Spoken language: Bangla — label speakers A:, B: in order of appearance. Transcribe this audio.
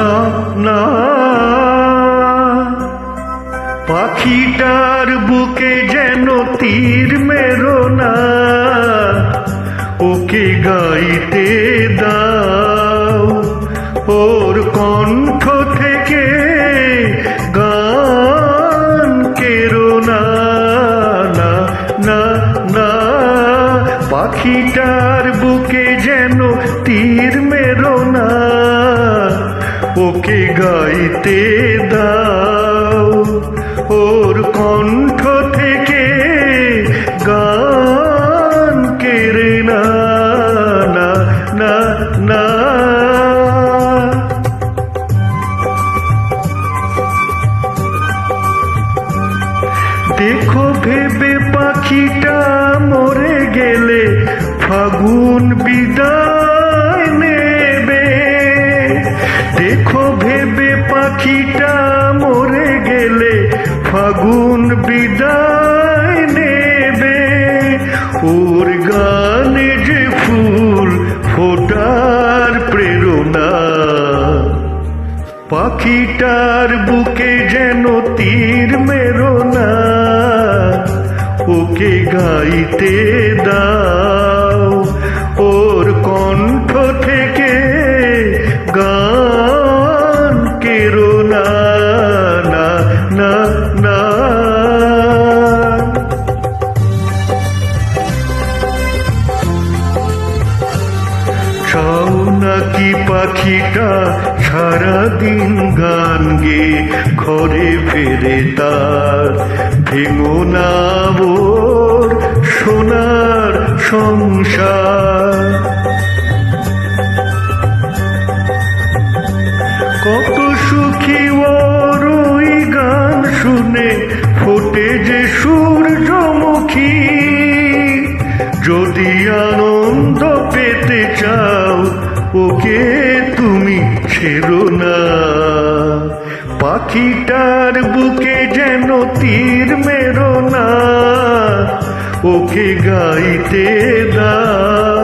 A: না না। পাখিটার বুকে যেন তীর মেরো না, ওকে গাইতে দাও। ওর কণ্ঠ থেকে গান কেরো না না না না। পাখিটার বুকে যেন তীর ওকে গাইতে দাও। ওর কণ্ঠ থেকে গান কেড়ে না না না। দেখো ভেবে ফাগুন বিদায় নেবে। ওর গানে যে ফুল ফোটার প্রেরণা। পাখিটার বুকে যেন তীর মেরো না ওকে গাইতে দাও। চাও নাকি পাখিটা? সারাদিন গান গে ঘরে ফেরে তার। ভেঙো না সোনার সংসার। যদি আনন্দ পেতে চাও, ওকে তুমি ছেড়ো না। পাখিটার বুকে যেন তীর মেরো না, ওকে গাইতে দাও।